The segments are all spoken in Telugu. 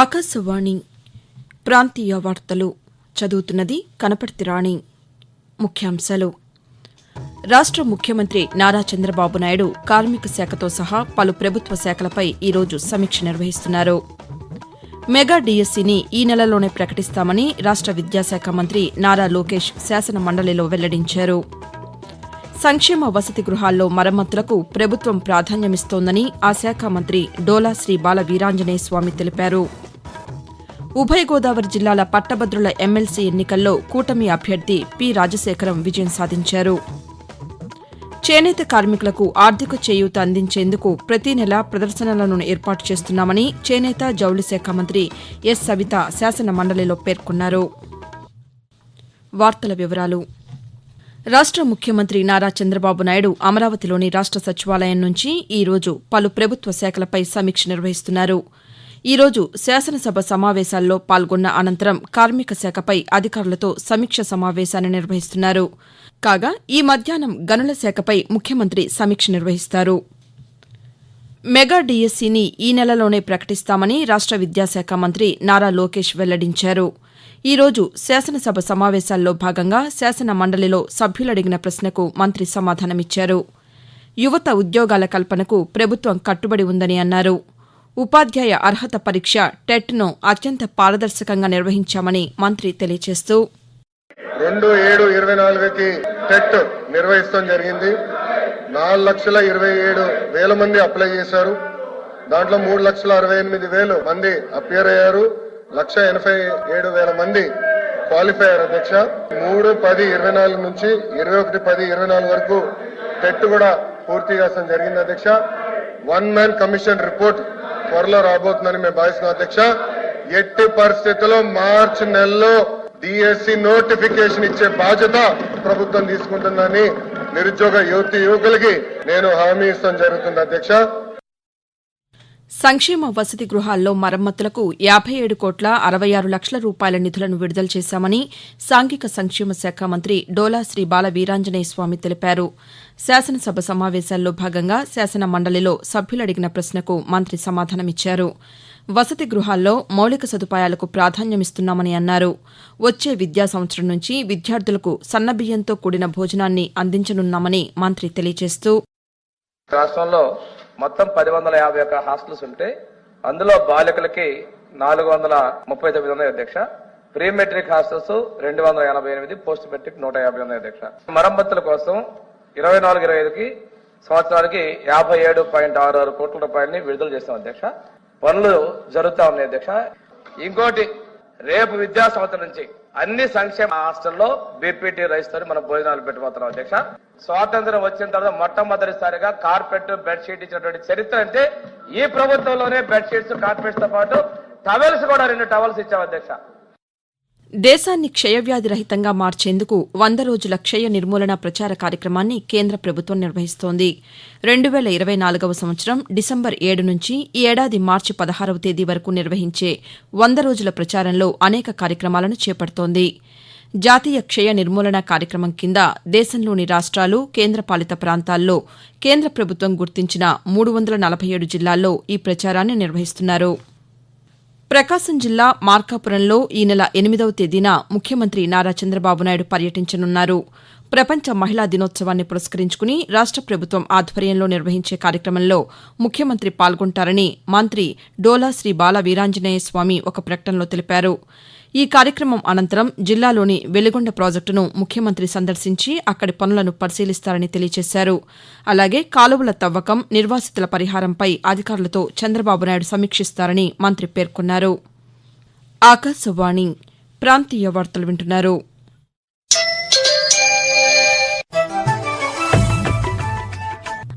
ఆకాశవాణి ప్రాంతీయ వార్తలు చదువుతున్నది కనపర్తి రాణి. ముఖ్యాంశాలు. రాష్ట ముఖ్యమంత్రి నారా చంద్రబాబు నాయుడు కార్మిక శాఖతో సహా పలు ప్రభుత్వ శాఖలపై ఈరోజు సమీక్ష నిర్వహిస్తున్నారు. మెగా డీఎస్సీని ఈ నెలలోనే ప్రకటిస్తామని రాష్ట విద్యాశాఖ మంత్రి నారా లోకేష్ శాసన మండలిలో వెల్లడించారు. సంక్షేమ వసతి గృహాల్లో మరమ్మతులకు ప్రభుత్వం ప్రాధాన్యమిస్తోందని ఆ శాఖ మంత్రి డోలా శ్రీ బాల వీరాంజనేయ స్వామి తెలిపారు. ఉభయ గోదావరి జిల్లాల పట్టభద్రుల ఎమ్మెల్సీ ఎన్నికల్లో కూటమి అభ్యర్థి పి. రాజశేఖరం విజయం సాధించారు. చేనేత కార్మికులకు ఆర్థిక చేయూత అందించేందుకు ప్రతి నెల ప్రదర్శనలను ఏర్పాటు చేస్తున్నామని చేనేత జౌళి శాఖ మంత్రి ఎస్. సవిత శాసన మండలిలో పేర్కొన్నారు. వార్తల వివరాలు. రాష్ట ముఖ్యమంత్రి నారా చంద్రబాబు నాయుడు అమరావతిలోని రాష్ట సచివాలయం నుంచి ఈ రోజు పలు ప్రభుత్వ శాఖలపై సమీక్ష నిర్వహిస్తున్నారు. ఈ రోజు శాసనసభ సమావేశాల్లో పాల్గొన్న అనంతరం కార్మిక శాఖపై అధికారులతో సమీక్ష సమావేశాన్ని నిర్వహిస్తున్నారు. కాగా ఈ మధ్యాహ్నం గనుల శాఖపై ముఖ్యమంత్రి సమీక్ష నిర్వహిస్తారు. మెగా డీఎస్సీని ఈ నెలలోనే ప్రకటిస్తామని రాష్ట విద్యాశాఖ మంత్రి నారా లోకేష్ వెల్లడించారు. ఈరోజు శాసనసభ సమావేశాల్లో భాగంగా శాసన మండలిలో సభ్యులడిగిన ప్రశ్నకు మంత్రి సమాధానమిచ్చారు. యువత ఉద్యోగాల కల్పనకు ప్రభుత్వం కట్టుబడి ఉందని అన్నారు. ఉపాధ్యాయ అర్హత పరీక్ష టెట్ను అత్యంత పారదర్శకంగా నిర్వహించామని మంత్రి తెలియజేస్తూ రెండు ఏడు ఇరవై నాలుగుకి టెట్ నిర్వహిస్తాం జరిగింది. నాలుగు లక్షల ఇరవై ఏడు వేల మంది అప్లై చేశారు. దాంట్లో మూడు లక్షల అరవై ఎనిమిది వేలు మంది అపియర్ అయ్యారు. లక్ష ఎనభై ఏడు వేల మంది క్వాలిఫై అయ్యారు అధ్యక్ష. మూడు పది ఇరవై నాలుగు నుంచి ఇరవై ఒకటి పది ఇరవై నాలుగు వరకు టెట్ కూడా పూర్తి చేస్తాం జరిగింది అధ్యక్ష. వన్ మ్యాన్ కమిషన్ రిపోర్ట్ త్వరలో రాబోతుందని మేము భావిస్తున్నాం. అధ్యక్ష ఎట్టి పరిస్థితుల్లో మార్చి నెలలో డిఎస్సి నోటిఫికేషన్ ఇచ్చే బాధ్యత ప్రభుత్వం తీసుకుంటుందని నిరుద్యోగ యువతి యువకులకి నేను హామీ ఇస్తాం జరుగుతుంది. అధ్యక్ష సంక్షేమ వసతి గృహాల్లో మరమ్మతులకు యాభై ఏడు కోట్ల అరవై ఆరు లక్షల రూపాయల నిధులను విడుదల చేశామని సాంఘిక సంక్షేమ శాఖ మంత్రి డోలా శ్రీ బాల వీరాంజనేయ స్వామి తెలిపారు. శాసనసభ సమావేశాల్లో భాగంగా శాసన మండలిలో సభ్యులు అడిగిన ప్రశ్నకు మంత్రి సమాధానమిచ్చారు. వసతి గృహాల్లో మౌలిక సదుపాయాలకు ప్రాధాన్యమిస్తున్నామని అన్నారు. వచ్చే విద్యా సంవత్సరం నుంచి విద్యార్థులకు సన్నబియ్యంతో కూడిన భోజనాన్ని అందించనున్నామని మంత్రి తెలియజేస్తూ రాష్ట్రంలో మొత్తం పది వందల యాభై ఒక్క హాస్టల్స్ ఉంటే అందులో బాలికలకి నాలుగు వందల ముప్పై తొమ్మిది ఉన్నాయి అధ్యక్ష ప్రీ మెట్రిక్ హాస్టల్స్ రెండు వందల ఎనభై ఎనిమిది పోస్ట్ మెట్రిక్ నూట యాభై ఉన్నాయి అధ్యక్ష. మరమ్మతుల కోసం ఇరవై నాలుగు ఇరవై ఐదుకి సంవత్సరానికి యాభై ఏడు పాయింట్ ఆరు ఆరు కోట్ల రూపాయలని విడుదల చేస్తాం అధ్యక్ష. పనులు జరుగుతా ఉన్నాయి అధ్యక్ష. ఇంకోటి రేపు విద్యా సంవత్సరం నుంచి అన్ని సంక్షేమ హాస్టల్లో బీపీటీ రైస్తో మనం భోజనాలు పెట్టబోతున్నాం అధ్యక్ష. స్వాతంత్రం వచ్చిన తర్వాత మొట్టమొదటిసారిగా కార్పెట్ బెడ్షీట్ ఇచ్చినటువంటి చరిత్ర అంటే ఈ ప్రభుత్వంలోనే బెడ్షీట్స్ కార్పెట్స్తో పాటు టవల్స్ కూడా రెండు టవల్స్ ఇచ్చాం అధ్యక్ష. దేశాన్ని క్షయవ్యాధి రహితంగా మార్చేందుకు వంద రోజుల క్షయ నిర్మూలన ప్రచార కార్యక్రమాన్ని కేంద్ర ప్రభుత్వం నిర్వహిస్తోంది. రెండు వేల ఇరవై నాలుగవ సంవత్సరం డిసెంబర్ ఏడు నుంచి ఈ ఏడాది మార్చి పదహారవ తేదీ వరకు నిర్వహించే వంద రోజుల ప్రచారంలో అనేక కార్యక్రమాలను చేపడుతోంది. జాతీయ క్షయ నిర్మూలన కార్యక్రమం కింద దేశంలోని రాష్ట్రాలు కేంద్రపాలిత ప్రాంతాల్లో కేంద్ర ప్రభుత్వం గుర్తించిన మూడు వందల నలభై ఏడు జిల్లాల్లో ఈ ప్రచారాన్ని నిర్వహిస్తున్నారు. ప్రకాశం జిల్లా మార్కాపురంలో ఈ నెల ఎనిమిదవ తేదీన ముఖ్యమంత్రి నారా చంద్రబాబు నాయుడు పర్యటించనున్నారు. ప్రపంచ మహిళా దినోత్సవాన్ని పురస్కరించుకుని రాష్ట ప్రభుత్వం ఆధ్వర్యంలో నిర్వహించే కార్యక్రమంలో ముఖ్యమంత్రి పాల్గొంటారని మంత్రి డోలా శ్రీ బాల వీరాంజనేయ స్వామి ఒక ప్రకటనలో తెలిపారు. ఈ కార్యక్రమం అనంతరం జిల్లాలోని వెలిగొండ ప్రాజెక్టును ముఖ్యమంత్రి సందర్శించి అక్కడి పనులను పరిశీలిస్తారని తెలియజేశారు. అలాగే కాలువల తవ్వకం నిర్వాసితుల పరిహారంపై అధికారులతో చంద్రబాబు నాయుడు సమీక్షిస్తారని మంత్రి పేర్కొన్నారు.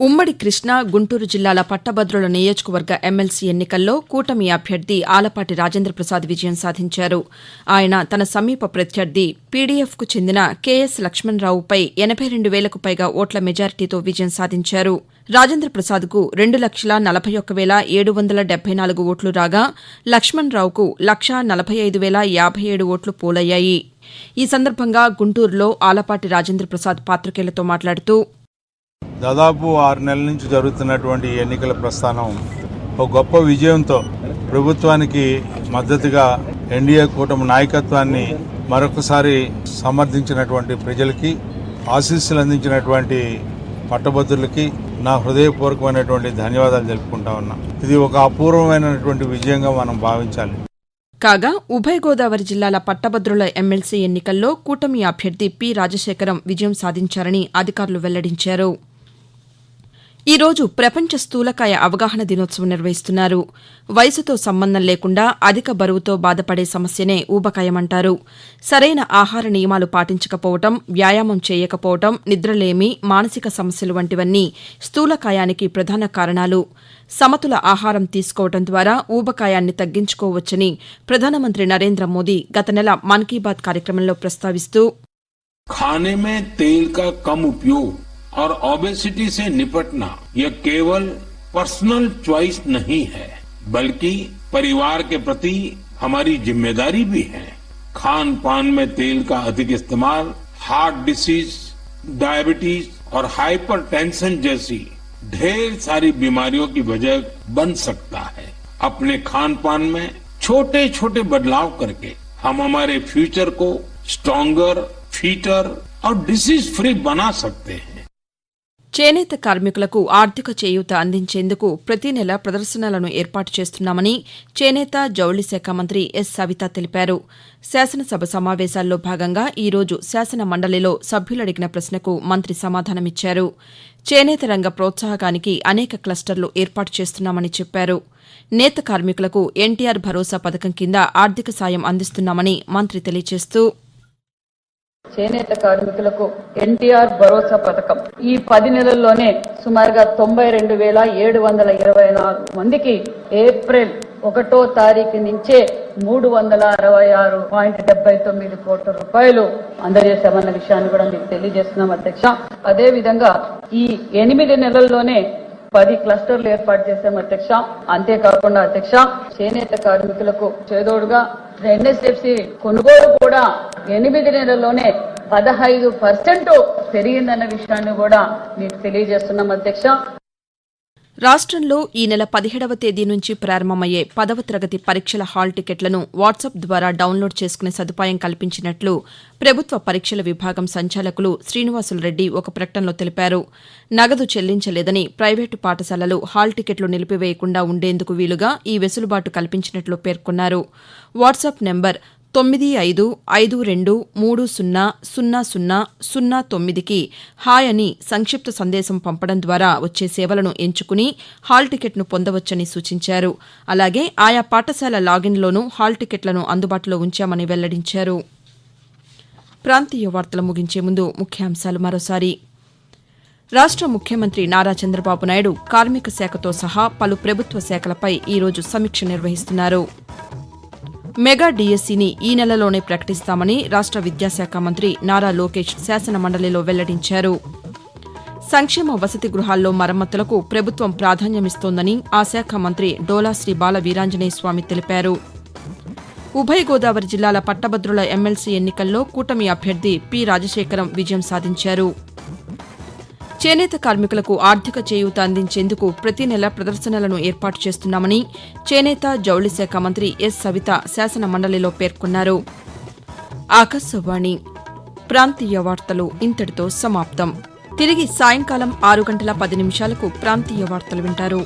ఉమ్మడి కృష్ణా గుంటూరు జిల్లాల పట్టభద్రుల నియోజకవర్గ ఎమ్మెల్సీ ఎన్నికల్లో కూటమి అభ్యర్థి ఆలపాటి రాజేంద్రప్రసాద్ విజయం సాధించారు. ఆయన తన సమీప ప్రత్యర్థి పీడీఎఫ్కు చెందిన కేఎస్ లక్ష్మణరావుపై ఎనబై రెండు వేలకు పైగా ఓట్ల మెజారిటీతో విజయం సాధించారు. రాజేంద్రప్రసాద్కు రెండు లక్షల నలభై ఒక్క వేల ఏడు వందల డెబ్బై నాలుగు ఓట్లు రాగా లక్ష్మణరావుకు లక్షా నలభై ఐదు వేల యాభై ఏడు ఓట్లు పోలయ్యాయి. ఈ సందర్భంగా గుంటూరులో ఆలపాటి రాజేంద్ర ప్రసాద్ పాతికేయులతో మాట్లాడుతూ దాదాపు ఆరు నెలల నుంచి జరుగుతున్నటువంటి ఎన్నికల ప్రస్థానం ఒక గొప్ప విజయంతో ప్రభుత్వానికి మద్దతుగా ఎన్డీఏ కూటమి నాయకత్వాన్ని మరొకసారి సమర్థించినటువంటి ప్రజలకి ఆశీస్సులు అందించినటువంటి పట్టభద్రులకి నా హృదయపూర్వకమైనటువంటి ధన్యవాదాలు తెలుపుకుంటా ఉన్నా. ఇది ఒక అపూర్వమైనటువంటి విజయంగా మనం భావించాలి. కాగా ఉభయ గోదావరి జిల్లాల పట్టభద్రుల ఎమ్మెల్సీ ఎన్నికల్లో కూటమి అభ్యర్థి పి రాజశేఖరం విజయం సాధించారని అధికారులు వెల్లడించారు. ఈ రోజు ప్రపంచ స్థూలకాయ అవగాహన దినోత్సవం నిర్వహిస్తున్నారు. వయసుతో సంబంధం లేకుండా అధిక బరువుతో బాధపడే సమస్యనే ఊబకాయమంటారు. సరైన ఆహార నియమాలు పాటించకపోవటం వ్యాయామం చేయకపోవటం నిద్రలేమి మానసిక సమస్యలు వంటివన్నీ స్థూలకాయానికి ప్రధాన కారణాలు. సమతుల ఆహారం తీసుకోవటం ద్వారా ఊబకాయాన్ని తగ్గించుకోవచ్చని ప్రధానమంత్రి నరేంద్ర మోదీ గత నెల మన్ కీ బాత్ కార్యక్రమంలో ప్రస్తావిస్తూ और ओबेसिटी से निपटना यह केवल पर्सनल च्वाइस नहीं है, बल्कि परिवार के प्रति हमारी ज़िम्मेदारी भी है। खान पान में तेल का अधिक इस्तेमाल हार्ट डिसीज डायबिटीज़ और हाइपरटेंशन जैसी ढेर सारी बीमारियों की वजह बन सकता है। अपने खान पान में छोटे छोटे बदलाव करके हम हमारे फ्यूचर को स्ट्रॉन्गर फीटर और डिसीज फ्री बना सकते हैं। చేనేత కార్మికులకు ఆర్థిక చేయూత అందించేందుకు ప్రతి నెల ప్రదర్శనలను ఏర్పాటు చేస్తున్నామని చేనేత జౌళి శాఖ మంత్రి ఎస్ సవిత తెలిపారు. శాసనసభ సమావేశాల్లో భాగంగా ఈరోజు శాసన మండలిలో సభ్యులు అడిగిన ప్రశ్నకు మంత్రి సమాధానమిచ్చారు. చేనేత రంగ ప్రోత్సాహకానికి అనేక క్లస్టర్లు ఏర్పాటు చేస్తున్నామని చెప్పారు. నేత కార్మికులకు ఎన్టీఆర్ భరోసా పథకం కింద ఆర్థిక సాయం అందిస్తున్నామని మంత్రి తెలియజేస్తూ చేనేత కార్మికులకు ఎన్టీఆర్ భరోసా పథకం. ఈ పది నెలల్లోనే సుమారుగా తొంభై రెండు వేల ఏడు వందల ఇరవై నాలుగు మందికి ఏప్రిల్ ఒకటో తారీఖు నుంచే మూడు వందల అరవై ఆరు పాయింట్ డెబ్బై తొమ్మిది కోట్ల రూపాయలు అందజేశామన్న విషయాన్ని కూడా మీకు తెలియజేస్తున్నాం అధ్యక్ష. అదే విధంగా ఈ ఎనిమిది నెలల్లోనే పది క్లస్టర్లు ఏర్పాటు చేశాం అధ్యక్ష. అంతేకాకుండా అధ్యక్ష చేనేత కార్మికులకు చేదోడుగా ఎన్ఎస్ఎఫ్సి కొనుగోలు కూడా ఎనిమిది నెలల్లోనే పదహైదు పర్సెంట్ పెరిగిందన్న విషయాన్ని కూడా మీకు తెలియజేస్తున్నాం అధ్యక్ష. రాష్ట్రంలో ఈ నెల పదిహేడవ తేదీ నుంచి ప్రారంభమయ్యే పదవ తరగతి పరీక్షల హాల్ టికెట్లను వాట్సాప్ ద్వారా డౌన్లోడ్ చేసుకునే సదుపాయం కల్పించినట్లు ప్రభుత్వ పరీక్షల విభాగం సంచాలకులు శ్రీనివాసులు రెడ్డి ఒక ప్రకటనలో తెలిపారు. నగదు చెల్లించలేదని ప్రైవేటు పాఠశాలలు హాల్ టికెట్లు నిలిపివేయకుండా ఉండేందుకు వీలుగా ఈ వెసులుబాటు కల్పించినట్లు పేర్కొన్నారు. వాట్సాప్ నెంబర్ తొమ్మిది ఐదు ఐదు రెండు మూడు సున్నా సున్నా సున్నా సున్నా తొమ్మిదికి హాయ్ అని సంక్షిప్త సందేశం పంపడం ద్వారా వచ్చే సేవలను ఎంచుకుని హాల్ టికెట్ను పొందవచ్చని సూచించారు. అలాగే ఆయా పాఠశాల లాగిన్లోనూ హాల్ టికెట్లను అందుబాటులో ఉంచామని వెల్లడించారు. ప్రాంతీయ వార్తలు ముగించే ముందు ముఖ్యాంశాలు మరోసారి. రాష్ట్ర ముఖ్యమంత్రి నారా చంద్రబాబు నాయుడు కార్మిక శాఖతో సహా పలు ప్రభుత్వ శాఖలపై ఈరోజు సమీక్ష నిర్వహిస్తున్నారు. మెగా డిఎస్సిని ఈ నెలలోనే ప్రకటిస్తామని రాష్ట్ర విద్యాశాఖ మంత్రి నారా లోకేష్ శాసన మండలిలో వెల్లడించారు. సంక్షేమ వసతి గృహాల్లో మరమ్మతులకు ప్రభుత్వం ప్రాధాన్యమిస్తోందని ఆ శాఖ మంత్రి డోలా శ్రీ బాల వీరాంజనేయ స్వామి తెలిపారు. ఉభయ గోదావరి జిల్లాల పట్టభద్రుల ఎమ్మెల్సీ ఎన్నికల్లో కూటమి అభ్యర్థి పి రాజశేఖరం విజయం సాధించారు. చేనేత కార్మికులకు ఆర్థిక చేయూత అందించేందుకు ప్రతి నెల ప్రదర్శనలను ఏర్పాటు చేస్తున్నామని చేనేత జౌళి శాఖ మంత్రి ఎస్ సవిత శాసన మండలిలో పేర్కొన్నారు. ఆకాశవాణి ప్రాంతీయ వార్తలు ఇంతటితో సమాప్తం. తిరిగి సాయంకాలం ఆరు గంటల పది నిమిషాలకు ప్రాంతీయ వార్తలు వింటారు.